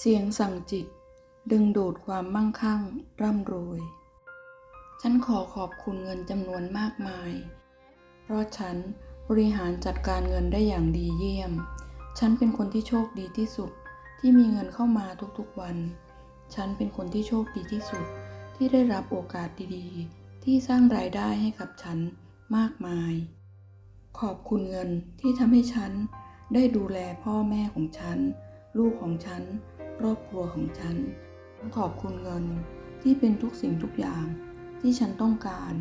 เสียงสั่งจิต ดึงดูดความมั่งคั่ง ร่ำรวย ฉันขอขอบคุณเงินจำนวนมากมาย เพราะฉันบริหารจัดการเงินได้อย่างดีเยี่ยม ฉันเป็นคนที่โชคดีที่สุดที่มีเงินเข้ามาทุกๆวัน ฉันเป็นคนที่โชคดีที่สุดที่ได้รับโอกาสดีๆ ที่สร้างรายได้ให้กับฉันมากมาย ขอบคุณเงินที่ทำให้ฉันได้ดูแลพ่อแม่ของฉัน ลูกของฉัน ครอบครัวของฉันขอบคุณเงินที่เป็นทุกสิ่งทุกอย่าง ที่ฉันต้องการ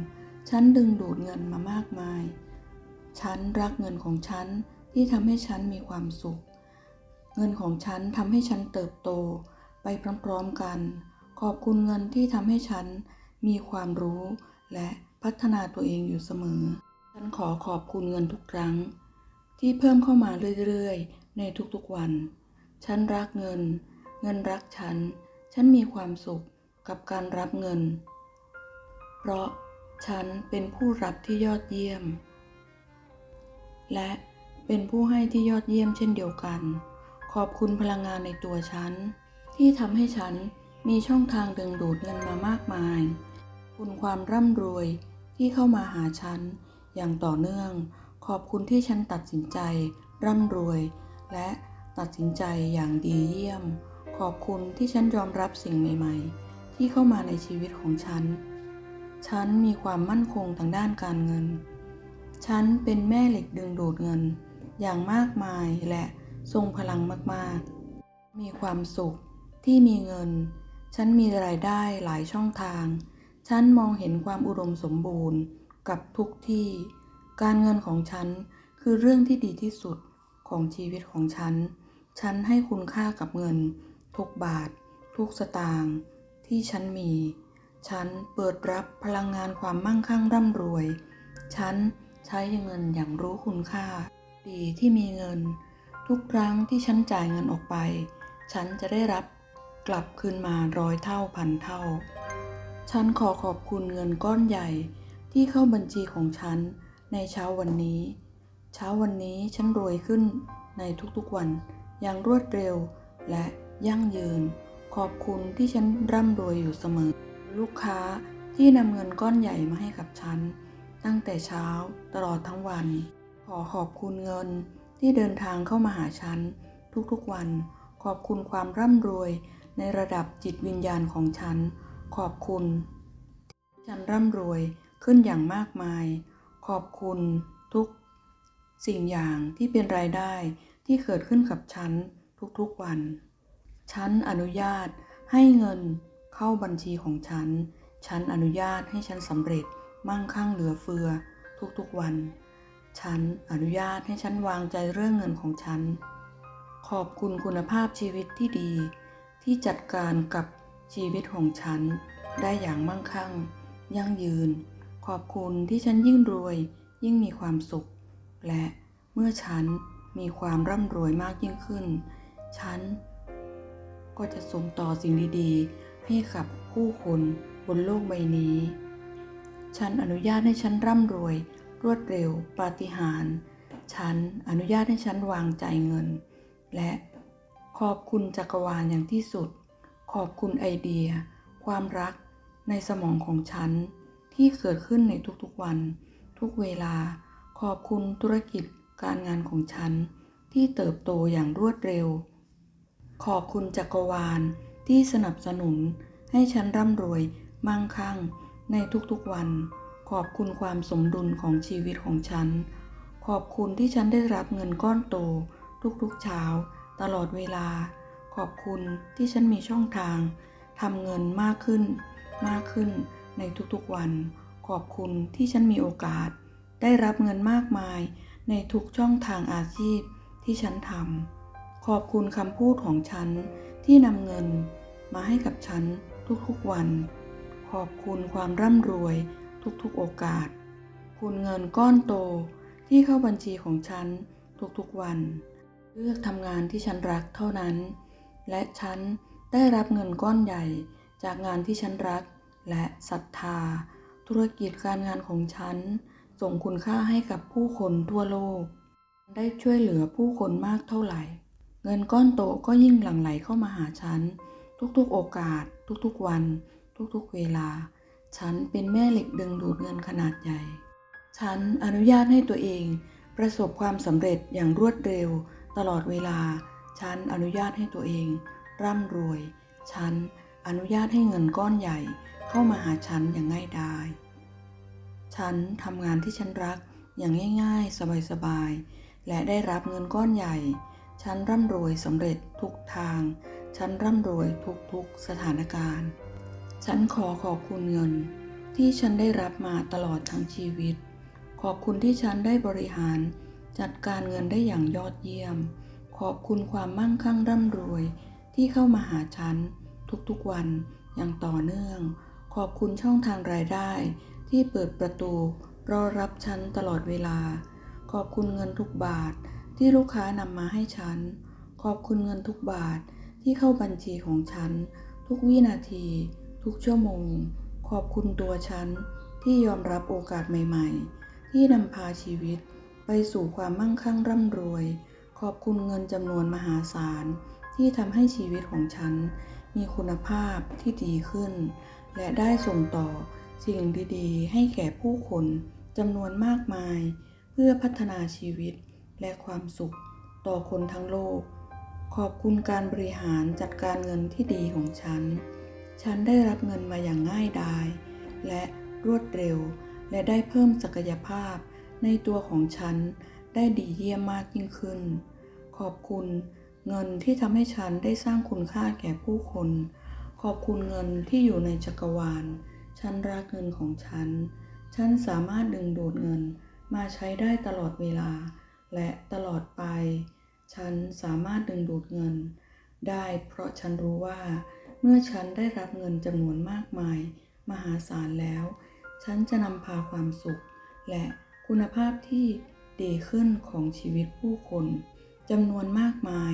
ฉันดึงดูดเงินมามากมาย ฉันรักเงินของฉันที่ทำให้ฉันมีความสุข เงินของฉันทำให้ฉันเติบโตไปพร้อมๆกัน ขอบคุณเงินที่ทำให้ฉันมีความรู้และพัฒนาตัวเองอยู่เสมอ ฉันขอขอบคุณเงินทุกครั้ง ที่เพิ่มเข้ามาเรื่อยๆ ในทุกๆวัน ฉันรักเงิน เงินรักฉัน ฉันมีความสุขกับการรับเงิน เพราะฉันเป็นผู้รับที่ยอดเยี่ยม และเป็นผู้ให้ที่ยอดเยี่ยมเช่นเดียวกัน ขอบคุณพลังงานในตัวฉัน ที่ทำให้ฉันมีช่องทางดึงดูดเงินมามากมาย คุณความร่ำรวยที่เข้ามาหาฉันอย่างต่อเนื่อง ขอบคุณที่ฉันตัดสินใจ ร่ำรวย และตัดสินใจอย่างดีเยี่ยม ขอบคุณที่ฉันยอมรับสิ่งใหม่ ๆ ที่เข้ามาในชีวิตของฉัน ฉันมีความมั่นคงทางด้านการเงิน ฉันเป็นแม่เหล็กดึงดูดเงิน อย่างมากมายและทรงพลังมากๆ มีความสุขที่มีเงิน ฉันมีรายได้หลายช่องทาง ฉันมองเห็นความอุดมสมบูรณ์กับทุกที่ การเงินของฉันคือเรื่องที่ดีที่สุดของชีวิตของฉัน ฉันให้คุณค่ากับเงิน ทุกบาท ทุกสตางค์ที่ฉันมี ฉันเปิดรับพลังงานความมั่งคั่งร่ำรวย ฉันใช้เงินอย่างรู้คุณค่า ดีที่มีเงิน ทุกครั้งที่ฉันจ่ายเงินออกไป ฉันจะได้รับกลับคืนมาร้อยเท่าพันเท่า ฉันขอขอบคุณเงินก้อนใหญ่ที่เข้าบัญชีของฉันในเช้าวันนี้ เช้าวันนี้ฉันรวยขึ้นในทุกๆวันอย่างรวดเร็วและ ยั่งยืน ขอบคุณที่ฉันร่ำรวยอยู่เสมอ ลูกค้าที่นำเงินก้อนใหญ่มาให้กับฉัน ตั้งแต่เช้าตลอดทั้งวัน ขอขอบคุณเงินที่เดินทางเข้ามาหาฉัน ทุกๆวัน ขอบคุณความร่ำรวยในระดับจิตวิญญาณของฉัน ขอบคุณฉันร่ำรวยขึ้นอย่างมากมาย ขอบคุณทุก สิ่งอย่างที่เป็นรายได้ที่เกิดขึ้นกับฉันทุกๆวัน ฉันอนุญาตให้เงินเข้าบัญชีของฉัน ฉันอนุญาตให้ฉันสำเร็จมั่งคั่งเหลือเฟือ ทุกๆวัน ฉันอนุญาตให้ฉันวางใจเรื่องเงินของฉัน ขอบคุณคุณภาพชีวิตที่ดี ที่จัดการกับชีวิตของฉัน ได้อย่างมั่งคั่ง ยั่งยืน ขอบคุณที่ฉันยิ่งรวย ยิ่งมีความสุข และเมื่อฉันมีความร่ำรวยมากยิ่งขึ้น ฉัน ก็จะส่งต่อสิ่งดีๆ ให้กับผู้คนบนโลกใบนี้ ฉันอนุญาตให้ฉันร่ำรวย รวดเร็ว ปาฏิหาริย์ ฉันอนุญาตให้ฉันวางใจเงิน และขอบคุณจักรวาลอย่างที่สุด ขอบคุณไอเดีย ความรักในสมองของฉัน ที่เกิดขึ้นในทุกๆวัน ทุกเวลา ขอบคุณธุรกิจการงานของฉัน ที่เติบโตอย่างรวดเร็ว ขอบคุณจักรวาลที่สนับสนุนให้ฉันร่ำรวยมั่งคั่งในทุกๆวัน ขอบคุณความสมดุลของชีวิตของฉัน ขอบคุณที่ฉันได้รับเงินก้อนโต ทุกๆเช้า ตลอดเวลา ขอบคุณที่ฉันมีช่องทางทำเงินมากขึ้น มากขึ้นในทุกๆวัน ขอบคุณที่ฉันมีโอกาส ได้รับเงินมากมายในทุกช่องทางอาชีพที่ฉันทำ ขอบคุณคำพูดของฉันที่นำเงินมาให้กับฉันทุกๆวัน ขอบคุณความร่ำรวยทุกๆโอกาส คุณเงินก้อนโตที่เข้าบัญชีของฉันทุกๆวัน เลือกทำงานที่ฉันรักเท่านั้น และฉันได้รับเงินก้อนใหญ่จากงานที่ฉันรักและศรัทธา ธุรกิจการงานของฉัน ส่งคุณค่าให้กับผู้คนทั่วโลก ได้ช่วยเหลือผู้คนมากเท่าไหร่ เงินก้อนโตก็ยิ่งหลั่งไหลเข้ามาหาฉัน ทุกๆโอกาส ทุกๆวัน ทุกๆเวลา ฉันเป็นแม่เหล็กดึงดูดเงินขนาดใหญ่ ฉันอนุญาตให้ตัวเอง ประสบความสำเร็จอย่างรวดเร็ว ตลอดเวลา ฉันอนุญาตให้ตัวเอง ร่ำรวย ฉันอนุญาตให้เงินก้อนใหญ่เข้ามาหาฉันอย่างง่ายดาย ฉันทำงานที่ฉันรักอย่างง่าย ๆ สบายๆ และได้รับเงินก้อนใหญ่ ฉันร่ำรวยสำเร็จทุกทาง ฉันร่ำรวยทุกๆสถานการณ์ ฉันขอขอบคุณเงิน ที่ฉันได้รับมาตลอดทั้งชีวิต ขอบคุณที่ฉันได้บริหาร จัดการเงินได้อย่างยอดเยี่ยม ขอบคุณความมั่งคั่งร่ำรวย ที่เข้ามาหาฉัน ทุกๆวันอย่างต่อเนื่อง ขอบคุณช่องทางรายได้ ที่เปิดประตูรอรับฉันตลอดเวลา ขอบคุณเงินทุกบาท ที่ลูกค้านำมาให้ฉัน ขอบคุณเงินทุกบาทที่เข้าบัญชีของฉัน ทุกวินาที ทุกชั่วโมง ขอบคุณตัวฉัน ที่ยอมรับโอกาสใหม่ๆ ที่นำพาชีวิตไปสู่ความมั่งคั่งร่ำรวย ขอบคุณเงินจำนวนมหาศาล ที่ทำให้ชีวิตของฉัน มีคุณภาพที่ดีขึ้น และได้ส่งต่อสิ่งดีๆ ให้แก่ผู้คนจำนวนมากมาย เพื่อพัฒนาชีวิต และความสุขต่อคนทั้งโลก ขอบคุณการบริหารจัดการเงินที่ดีของฉัน ฉันได้รับเงินมาอย่างง่ายดาย และรวดเร็ว และได้เพิ่มศักยภาพในตัวของฉันได้ดีเยี่ยมมากยิ่งขึ้น ขอบคุณเงินที่ทำให้ฉันได้สร้างคุณค่าแก่ผู้คน ขอบคุณเงินที่อยู่ในจักรวาล ฉันรักเงินของฉัน ฉันสามารถดึงดูดเงินมาใช้ได้ตลอดเวลา และตลอดไป ฉันสามารถดึงดูดเงิน ได้เพราะฉันรู้ว่า เมื่อฉันได้รับเงินจำนวนมากมาย มหาศาลแล้ว ฉันจะนำพาความสุข และคุณภาพที่ดีขึ้นของชีวิตผู้คนจำนวนมากมาย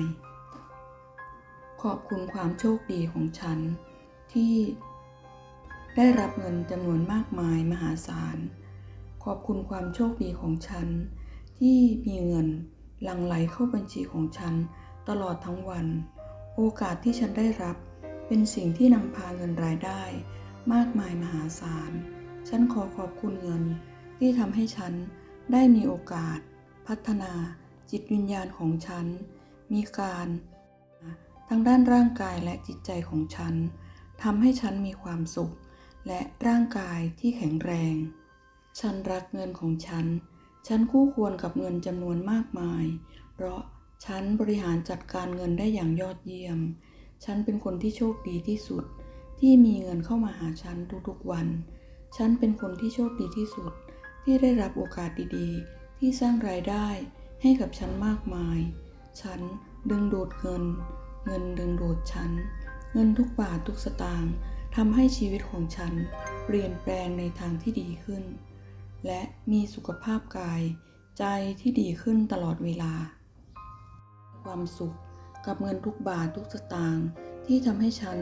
ขอบคุณความโชคดีของฉัน ที่ได้รับเงินจำนวนมากมายมหาศาล ขอบคุณความโชคดีของฉัน ที่มีเงินหลั่งไหลเข้าบัญชีของฉันตลอดทั้งวัน โอกาสที่ฉันได้รับ เป็นสิ่งที่นำพาเงินรายได้ มากมายมหาศาล ฉันขอขอบคุณเงินที่ทำให้ฉันได้มีโอกาส พัฒนาจิตวิญญาณของฉัน มีการทั้งด้านร่างกายและจิตใจของฉันทำให้ฉันมีความสุข และร่างกายที่แข็งแรง ฉันรักเงินของฉัน ฉันคู่ควรกับเงินจำนวนมากมาย เพราะฉันบริหารจัดการเงินได้อย่างยอดเยี่ยม ฉันเป็นคนที่โชคดีที่สุด ที่มีเงินเข้ามาหาฉันทุกๆวัน ฉันเป็นคนที่โชคดีที่สุด ที่ได้รับโอกาสดีๆ ที่สร้างรายได้ให้กับฉันมากมาย ฉันดึงดูดเงิน เงินดึงดูดฉัน เงินทุกบาททุกสตางค์ทำให้ชีวิตของฉันเปลี่ยนแปลงในทางที่ดีขึ้น และมีสุขภาพกาย ใจที่ดีขึ้นตลอดเวลา ความสุขกับเงินทุกบาททุกสตางค์ที่ทำให้ฉัน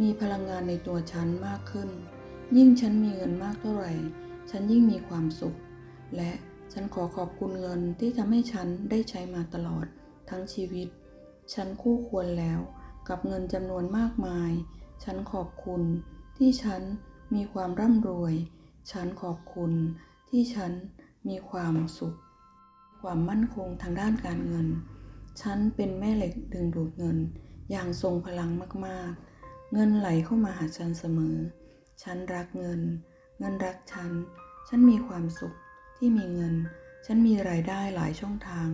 มีพลังงานในตัวฉันมากขึ้น ยิ่งฉันมีเงินมากเท่าไหร่ ฉันยิ่งมีความสุข และฉันขอขอบคุณเงินที่ทำให้ฉันได้ใช้มาตลอดทั้งชีวิต ฉันคู่ควรแล้วกับเงินจำนวนมากมาย ฉันขอบคุณที่ฉันมีความร่ำรวย ฉันขอบคุณ ที่ฉันมีความสุข ความมั่นคงทางด้านการเงิน ฉันเป็นแม่เหล็กดึงดูดเงิน อย่างทรงพลังมากๆ เงินไหลเข้ามาหาฉันเสมอ ฉันรักเงิน เงินรักฉัน ฉันมีความสุขที่มีเงิน ฉันมีรายได้หลายช่องทาง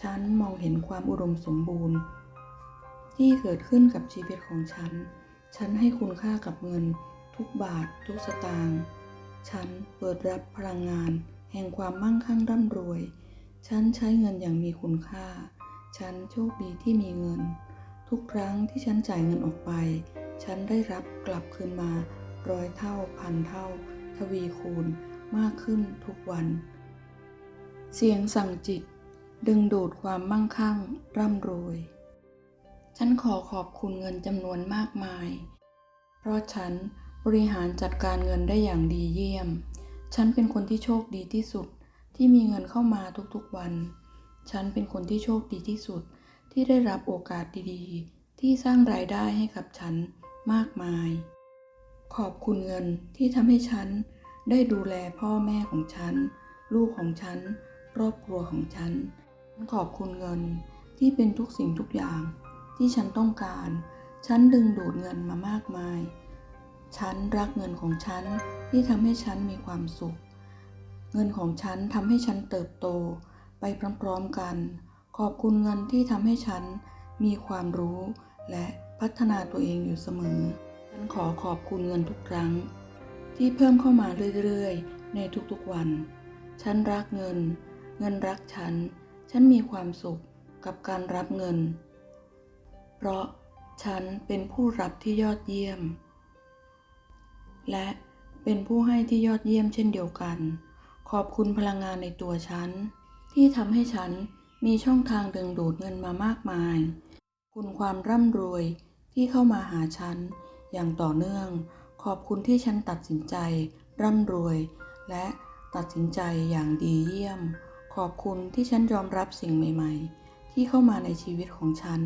ฉันมองเห็นความอุดมสมบูรณ์ ที่เกิดขึ้นกับชีวิตของฉัน ฉันให้คุณค่ากับเงิน ทุกบาท ทุกสตางค์ ฉันเปิดรับพลังงาน แห่งความมั่งคั่งร่ำรวย ฉันใช้เงินอย่างมีคุณค่า ฉันโชคดีที่มีเงิน ทุกครั้งที่ฉันจ่ายเงินออกไป ฉันได้รับกลับคืนมาร้อยเท่าพันเท่า ทวีคูณมากขึ้นทุกวัน เสียงสั่งจิต ดึงดูดความมั่งคั่ง ร่ำรวย ฉันขอขอบคุณเงินจำนวนมากมาย เพราะฉัน บริหารจัดการเงินได้อย่างดีเยี่ยม ฉันเป็นคนที่โชคดีที่สุดที่มีเงินเข้ามาทุกๆวัน ฉันเป็นคนที่โชคดีที่สุดที่ได้รับโอกาสดีๆ ที่สร้างรายได้ให้กับฉันมากมาย ขอบคุณเงินที่ทำให้ฉันได้ดูแลพ่อแม่ของฉัน ลูกของฉัน ครอบครัวของฉัน ขอบคุณเงินที่เป็นทุกสิ่งทุกอย่าง ที่ฉันต้องการ ฉันดึงดูดเงินมามากมาย ฉันรักเงินของฉันที่ทำให้ฉันมีความสุข เงินของฉันทำให้ฉันเติบโตไปพร้อมๆกัน ขอบคุณเงินที่ทำให้ฉันมีความรู้และพัฒนาตัวเองอยู่เสมอ ฉันขอขอบคุณเงินทุกครั้ง ที่เพิ่มเข้ามาเรื่อยๆ ในทุกๆวัน ฉันรักเงิน เงินรักฉัน ฉันมีความสุขกับการรับเงิน เพราะฉันเป็นผู้รับที่ยอดเยี่ยม และเป็นผู้ให้ที่ยอดเยี่ยมเช่นเดียวกัน ขอบคุณพลังงานในตัวฉัน ที่ทำให้ฉันมีช่องทางดึงดูดเงินมามากมาย คุณความร่ำรวยที่เข้ามาหาฉัน อย่างต่อเนื่อง ขอบคุณที่ฉันตัดสินใจ ร่ำรวย และตัดสินใจอย่างดีเยี่ยม ขอบคุณที่ฉันยอมรับสิ่งใหม่ๆ ที่เข้ามาในชีวิตของฉัน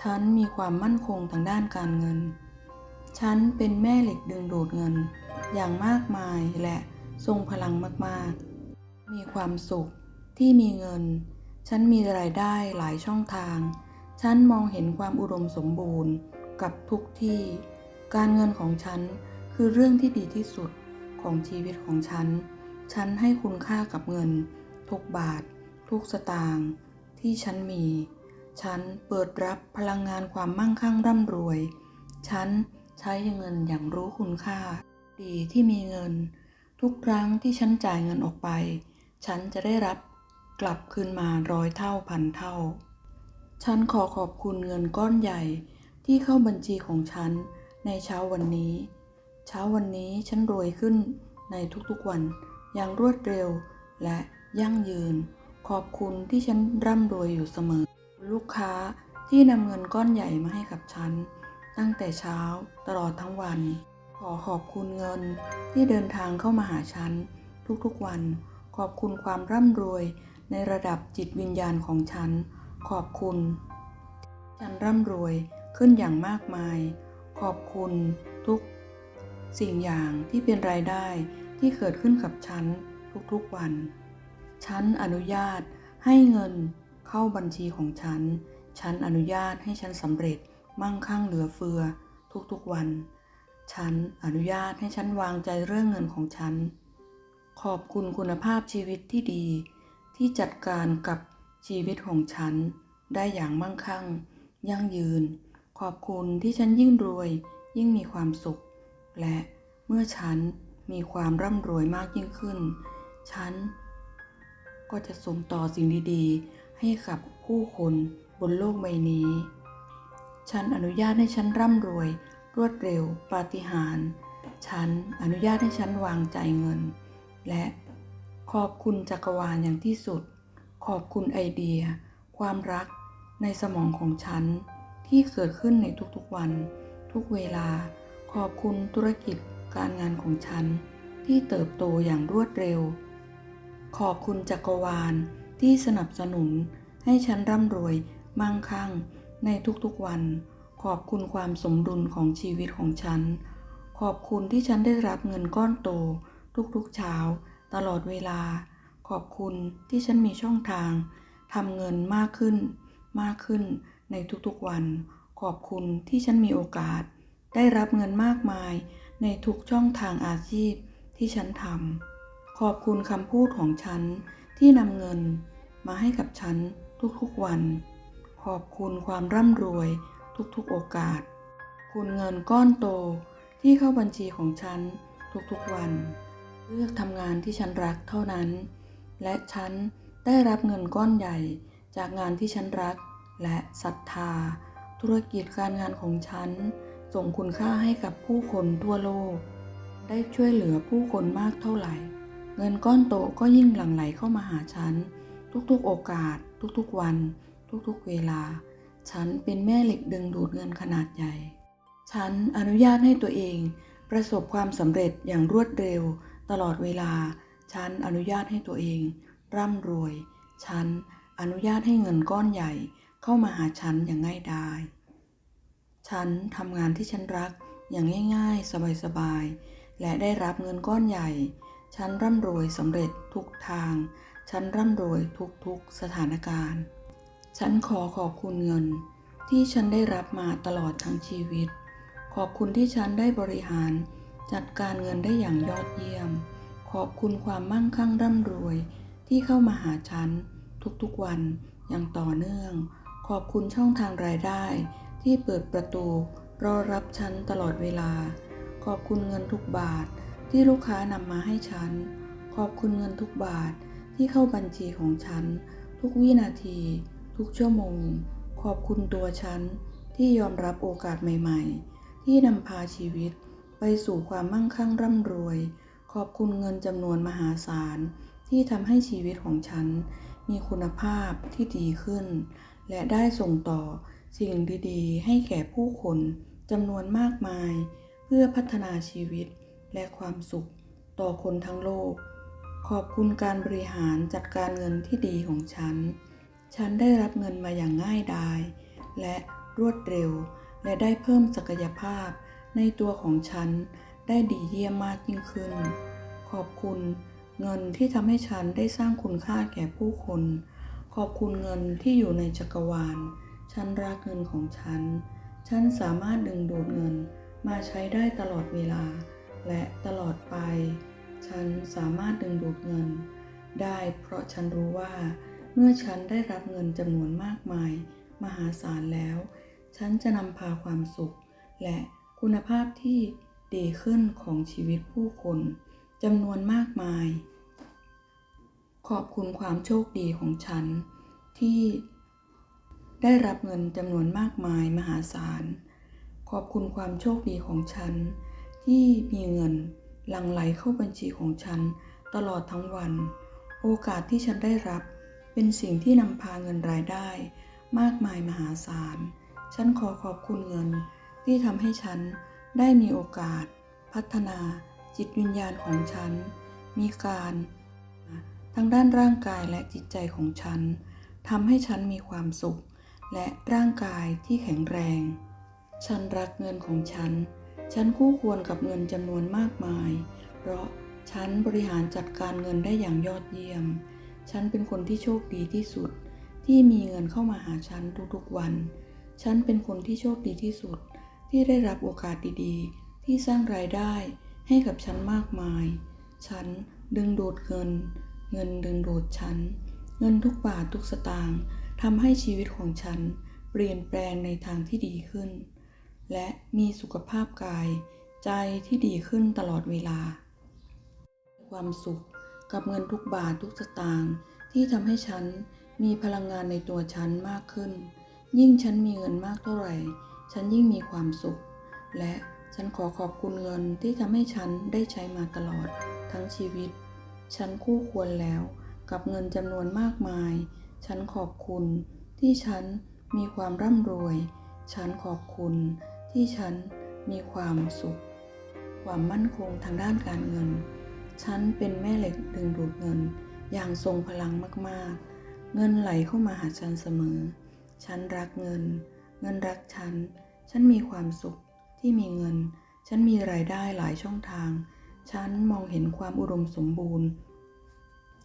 ฉันมีความมั่นคงทางด้านการเงิน ฉันเป็นแม่เหล็กดึงดูดเงิน อย่างมากมายและทรงพลังมาก ๆ มีความสุขที่มีเงิน ฉันมีรายได้หลายช่องทาง ฉันมองเห็นความอุดมสมบูรณ์กับทุกที่ การเงินของฉันคือเรื่องที่ดีที่สุดของชีวิตของฉัน ฉันให้คุณค่ากับเงิน ทุกบาท ทุกสตางค์ที่ฉันมี ฉันเปิดรับพลังงานความมั่งคั่งร่ำรวย ฉัน ใช้เงินอย่างรู้คุณค่า ดีที่มีเงิน ทุกครั้งที่ฉันจ่ายเงินออกไป ฉันจะได้รับกลับคืนมาร้อยเท่าพันเท่า ฉันขอขอบคุณเงินก้อนใหญ่ที่เข้าบัญชีของฉันในเช้าวันนี้ เช้าวันนี้ฉันรวยขึ้นในทุกๆวันอย่างรวดเร็วและยั่งยืน ขอบคุณที่ฉันร่ำรวยอยู่เสมอ ลูกค้าที่นำเงินก้อนใหญ่มาให้กับฉัน ตั้งแต่เช้าตลอดทั้งวัน ขอขอบคุณเงินที่เดินทางเข้ามาหาฉัน ทุกๆวัน ขอบคุณความร่ำรวยในระดับจิตวิญญาณของฉัน ขอบคุณ ฉันร่ำรวยขึ้นอย่างมากมาย ขอบคุณทุก สิ่งอย่างที่เป็นรายได้ที่เกิดขึ้นกับฉันทุกๆวัน ฉันอนุญาตให้เงินเข้าบัญชีของฉัน ฉันอนุญาตให้ฉันสำเร็จ มั่งคั่งเหลือเฟือ ทุกๆวัน ฉันอนุญาตให้ฉันวางใจเรื่องเงินของฉัน ขอบคุณคุณภาพชีวิตที่ดี ที่จัดการกับชีวิตของฉัน ได้อย่างมั่งคั่ง ยั่งยืน ขอบคุณที่ฉันยิ่งรวย ยิ่งมีความสุข และเมื่อฉันมีความร่ำรวยมากยิ่งขึ้น ฉันก็จะส่งต่อสิ่งดีๆ ให้กับผู้คนบนโลกใบนี้ ฉันอนุญาตให้ฉันร่ำรวย รวดเร็ว ปาฏิหาริย์ฉันอนุญาตให้ฉันวางใจเงิน และขอบคุณจักรวาลอย่างที่สุด ขอบคุณไอเดีย ความรักในสมองของฉัน ที่เกิดขึ้นในทุกๆวัน ทุกเวลา ขอบคุณธุรกิจการงานของฉัน ที่เติบโตอย่างรวดเร็ว ขอบคุณจักรวาลที่สนับสนุนให้ฉันร่ำรวยมั่งคั่ง ในทุกๆวัน ขอบคุณความสมดุลของชีวิตของฉัน ขอบคุณที่ฉันได้รับเงินก้อนโต ทุกๆเช้า ตลอดเวลา ขอบคุณที่ฉันมีช่องทางทำเงินมากขึ้น มากขึ้นในทุกๆวัน ขอบคุณที่ฉันมีโอกาส ได้รับเงินมากมาย ในทุกช่องทางอาชีพที่ฉันทำขอบคุณคำพูดของฉันที่นำเงินมาให้กับฉันทุกๆวัน ขอบคุณความร่ำรวยทุกๆโอกาส คุณเงินก้อนโตที่เข้าบัญชีของฉันทุกๆวัน เลือกทำงานที่ฉันรักเท่านั้น และฉันได้รับเงินก้อนใหญ่จากงานที่ฉันรักและศรัทธา ธุรกิจการงานของฉัน ส่งคุณค่าให้กับผู้คนทั่วโลก ได้ช่วยเหลือผู้คนมากเท่าไหร่ เงินก้อนโตก็ยิ่งหลั่งไหลเข้ามาหาฉัน ทุกๆโอกาส ทุกๆวัน ทุกๆเวลา ฉันเป็นแม่เหล็กดึงดูดเงินขนาดใหญ่ ฉันอนุญาตให้ตัวเอง ประสบความสำเร็จอย่างรวดเร็ว ตลอดเวลา ฉันอนุญาตให้ตัวเอง ร่ำรวย ฉันอนุญาตให้เงินก้อนใหญ่เข้ามาหาฉันอย่างง่ายดายฉันทำงานที่ฉันรักอย่างง่ายๆ สบายๆ และได้รับเงินก้อนใหญ่ ฉันร่ำรวยสำเร็จทุกทาง ฉันร่ำรวยทุกๆสถานการณ์ ฉันขอขอบคุณเงินที่ฉันได้รับมาตลอดทั้งชีวิต ขอบคุณที่ฉันได้บริหาร จัดการเงินได้อย่างยอดเยี่ยม ขอบคุณความมั่งคั่งร่ำรวย ที่เข้ามาหาฉัน ทุกๆวันอย่างต่อเนื่อง ขอบคุณช่องทางรายได้ ที่เปิดประตู รอรับฉันตลอดเวลา ขอบคุณเงินทุกบาทที่ลูกค้านำมาให้ฉัน ขอบคุณเงินทุกบาทที่เข้าบัญชีของฉัน ทุกวินาที ทุกชั่วโมง ขอบคุณตัวฉันที่ยอมรับโอกาสใหม่ๆ ที่นำพาชีวิตไปสู่ความมั่งคั่งร่ำรวย ขอบคุณเงินจำนวนมหาศาล ที่ทำให้ชีวิตของฉัน มีคุณภาพที่ดีขึ้น และได้ส่งต่อสิ่งดีๆ ให้แก่ผู้คนจำนวนมากมาย เพื่อพัฒนาชีวิตและความสุขต่อคนทั้งโลก ขอบคุณการบริหารจัดการเงินที่ดีของฉัน ฉันได้รับเงินมาอย่างง่ายดาย และรวดเร็ว และได้เพิ่มศักยภาพในตัวของฉันได้ดีเยี่ยมมากยิ่งขึ้น ขอบคุณเงินที่ทำให้ฉันได้สร้างคุณค่าแก่ผู้คน ขอบคุณเงินที่อยู่ในจักรวาล ฉันรักเงินของฉัน ฉันสามารถดึงดูดเงินมาใช้ได้ตลอดเวลา และตลอดไป ฉันสามารถดึงดูดเงิน ได้เพราะฉันรู้ว่า เมื่อฉันได้รับเงินจำนวนมากมาย มหาศาลแล้ว ฉันจะนำพาความสุข และคุณภาพที่ดีขึ้นของชีวิตผู้คนจำนวนมากมาย ขอบคุณความโชคดีของฉัน ที่ได้รับเงินจำนวนมากมายมหาศาล ขอบคุณความโชคดีของฉัน ที่มีเงินหลั่งไหลเข้าบัญชีของฉันตลอดทั้งวัน โอกาสที่ฉันได้รับ เป็นสิ่งที่นำพาเงินรายได้ มากมายมหาศาล ฉันขอขอบคุณเงินที่ทำให้ฉันได้มีโอกาส พัฒนาจิตวิญญาณของฉัน มีการทั้งด้านร่างกายและจิตใจของฉันทำให้ฉันมีความสุข และร่างกายที่แข็งแรง ฉันรักเงินของฉัน ฉันคู่ควรกับเงินจำนวนมากมาย เพราะฉันบริหารจัดการเงินได้อย่างยอดเยี่ยม ฉันเป็นคนที่โชคดีที่สุด ที่มีเงินเข้ามาหาฉันทุกๆวัน ฉันเป็นคนที่โชคดีที่สุด ที่ได้รับโอกาสดีๆ ที่สร้างรายได้ให้กับฉันมากมาย ฉันดึงดูดเงิน เงินดึงดูดฉัน เงินทุกบาททุกสตางค์ทำให้ชีวิตของฉันเปลี่ยนแปลงในทางที่ดีขึ้น และมีสุขภาพกาย ใจที่ดีขึ้นตลอดเวลา ความสุข กับเงินทุกบาททุกสตางค์ที่ทำให้ฉันมีพลังงานในตัวฉันมากขึ้น ยิ่งฉันมีเงินมากเท่าไหร่ ฉันยิ่งมีความสุข และฉันขอขอบคุณเงินที่ทำให้ฉันได้ใช้มาตลอด ทั้งชีวิต ฉันคู่ควรแล้ว กับเงินจำนวนมากมาย ฉันขอบคุณที่ฉันมีความร่ำรวย ฉันขอบคุณที่ฉันมีความสุข ความมั่นคงทางด้านการเงิน ฉันเป็นแม่เหล็กดึงดูดเงิน อย่างทรงพลังมากๆ เงินไหลเข้ามาหาฉันเสมอ ฉันรักเงิน เงินรักฉัน ฉันมีความสุขที่มีเงิน ฉันมีรายได้หลายช่องทาง ฉันมองเห็นความอุดมสมบูรณ์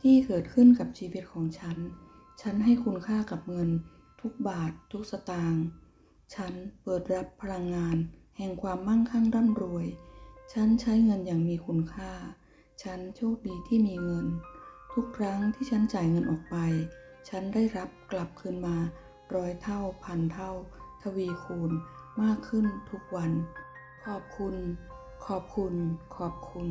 ที่เกิดขึ้นกับชีวิตของฉัน ฉันให้คุณค่ากับเงิน ทุกบาททุกสตางค์ ฉันเปิดรับพลังงาน แห่งความมั่งคั่งร่ำรวย ฉันใช้เงินอย่างมีคุณค่า ฉันโชคดีที่มีเงิน ทุกครั้งที่ฉันจ่ายเงินออกไป ฉันได้รับกลับคืนมาร้อยเท่าพันเท่า ทวีคูณมากขึ้นทุกวัน ขอบคุณ ขอบคุณ ขอบคุณ